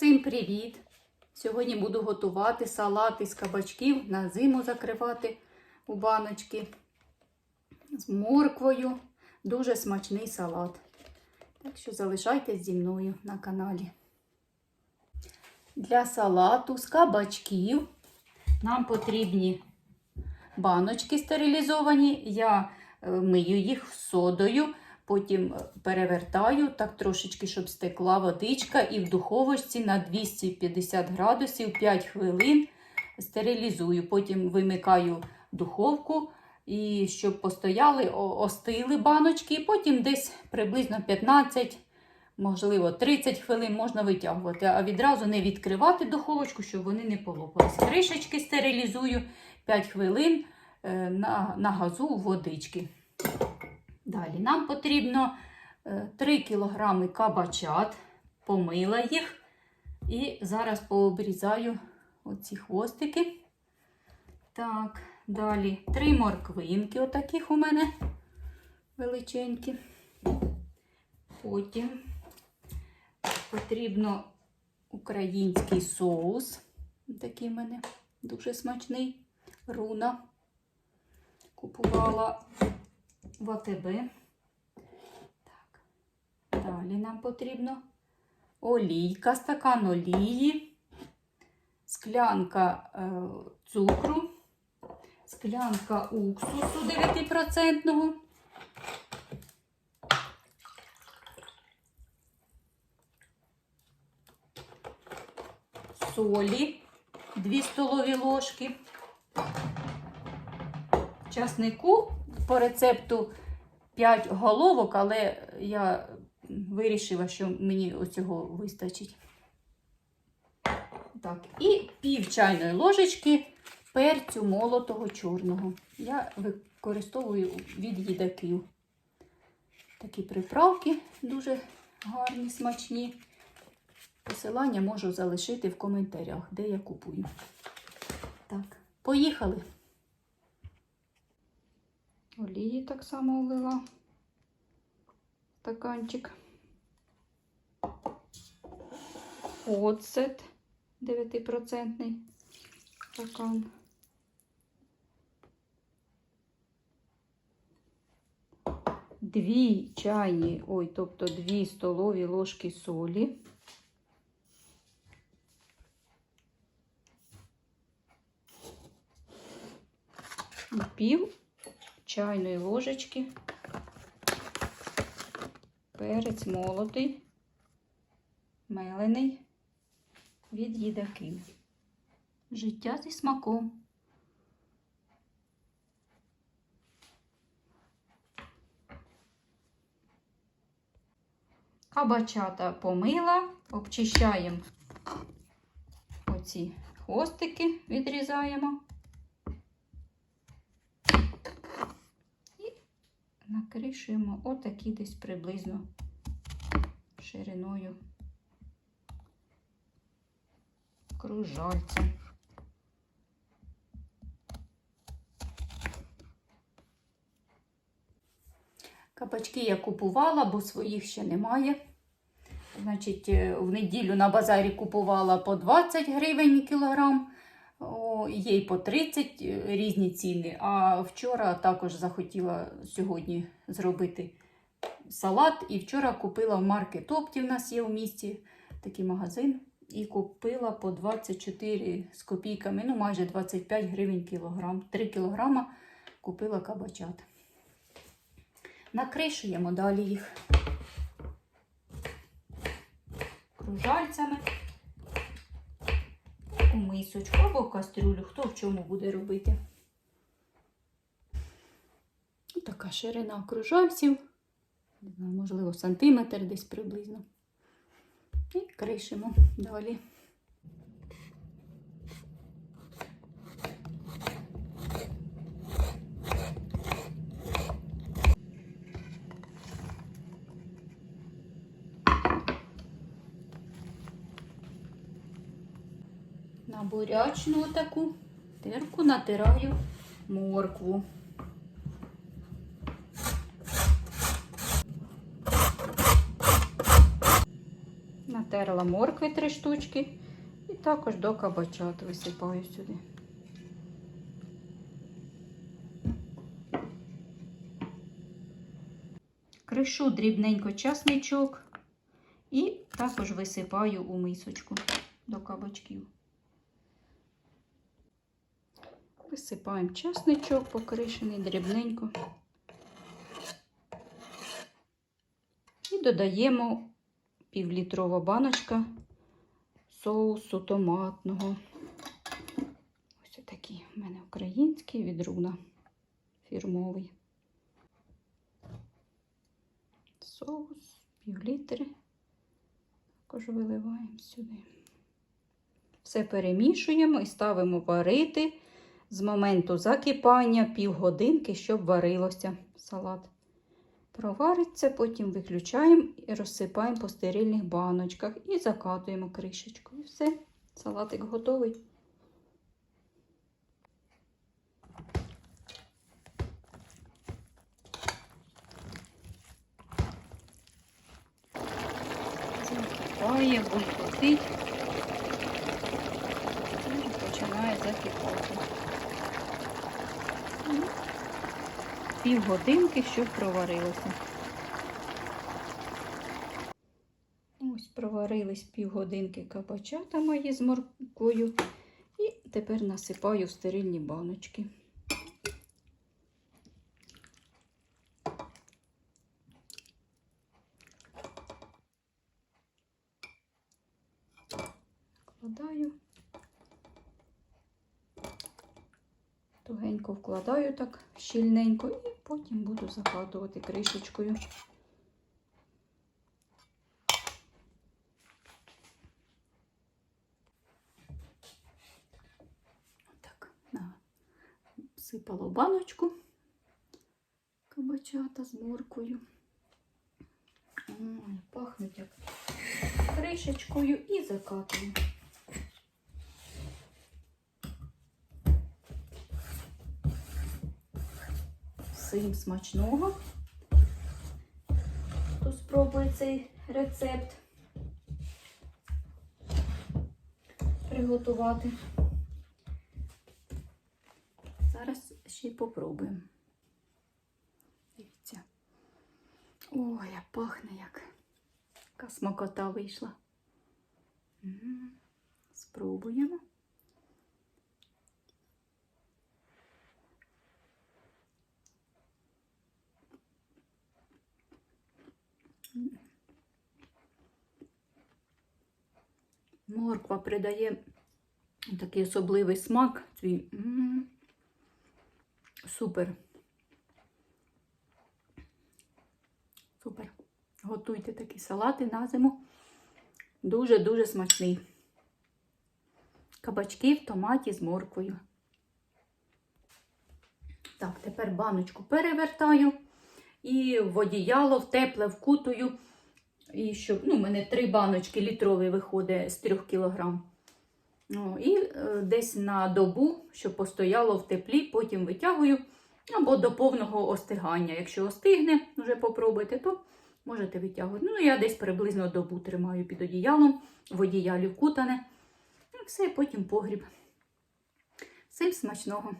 Всім привіт! Сьогодні буду готувати салат із кабачків на зиму закривати у баночки з морквою. Дуже смачний салат. Так що залишайтесь зі мною на каналі. Для салату з кабачків нам потрібні баночки стерилізовані. Я е, мию їх содою. Потім е, перевертаю так трошечки, щоб стекла водичка, і в духовочці на 250 градусів 5 хвилин стерилізую. Потім вимикаю духовку, і щоб постояли, остили баночки, і потім десь приблизно 15, можливо, 30 хвилин можна витягувати, а відразу не відкривати духовочку, щоб вони не полопались. Кришечки стерилізую 5 хвилин е, на, на газу водички. Далі нам потрібно е, 3 кг кабачат, помила їх. І зараз пообрізаю оці хвостики. Так, далі 3 морквинки, отаких у мене величенькі. Потім потрібно український соус. Такий в мене дуже смачний. Руна. Купувала в АТБ. Так. Далі нам потрібно олійка, стакан олії, склянка е, цукру, склянка уксусу 9%. Солі 2 столові ложки. Часнику по рецепту 5 головок, але я вирішила, що мені оцього вистачить. Так, і пів чайної ложечки перцю молотого чорного. Я використовую від їдаків. Такі приправки дуже гарні, смачні. Посилання можу залишити в коментарях, де я купую. Так, поїхали. Олії так само влила стаканчик. Оцет 9% стакан. Дві чайні, ой, тобто дві столові ложки солі. І пів чайної ложечки перець молотий, мелений від їдаків. Життя зі смаком. Кабачата помила, обчищаємо оці хвостики, відрізаємо. Накришуємо отакі десь приблизно шириною кружальця. Кабачки я купувала, бо своїх ще немає. Значить, е, в неділю на базарі купувала по 20 гривень кілограм. Є й по 30 е, різні ціни. А вчора також захотіла сьогодні зробити салат. І вчора купила в маркет Опті, в нас є в місті такий магазин. І купила по 24 з копійками, ну майже 25 гривень кілограм. 3 кілограма купила кабачат. Накришуємо далі їх кружальцями у мисочку або в кастрюлю, хто в чому буде робити. Така ширина кружальців, можливо, сантиметр десь приблизно. І кришимо далі. На бурячну таку терку натираю моркву. натерла моркви три штучки. І також до кабачат висипаю сюди. Кришу дрібненько часничок і також висипаю у мисочку до кабачків. Висипаємо часничок покришений дрібненько. І додаємо півлітрова баночка соусу томатного. Ось такий у мене український від руна фірмовий. Соус, півлітри. Також виливаємо сюди. Все перемішуємо і ставимо варити з моменту закипання півгодинки, щоб варилося салат. Провариться, потім виключаємо і розсипаємо по стерильних баночках і закатуємо кришечку. І все, салатик готовий. Закипає, булькотить. І починає закипати. Півгодинки, щоб проварилося. Ось проварились півгодинки кабачата мої з морквою. І тепер насипаю в стерильні баночки. Вкладаю. Тугенько вкладаю так щільненько потім буду закатувати кришечкою. Так, всипала в баночку кабачата з моркою. Пахнуть як кришечкою і закатую. Всім смачного. Хто спробує цей рецепт приготувати. Зараз ще й попробуємо. Дивіться. Ой, а пахне як. Яка смакота вийшла. Спробуємо. Морква придає такий особливий смак. Свій. М, Супер. Супер. Готуйте такі салати на зиму. Дуже-дуже смачний. Кабачки в томаті з морквою. Так, тепер баночку перевертаю і в одіяло, в тепле вкутую. І щоб, ну, у мене три баночки літрові виходить з 3 кг. Ну, і е, десь на добу, щоб постояло в теплі, потім витягую або до повного остигання. Якщо остигне, вже попробуйте, то можете витягувати. Ну, я десь приблизно добу тримаю під одіялом, в одіялі вкутане. І все, потім погріб. Всім смачного!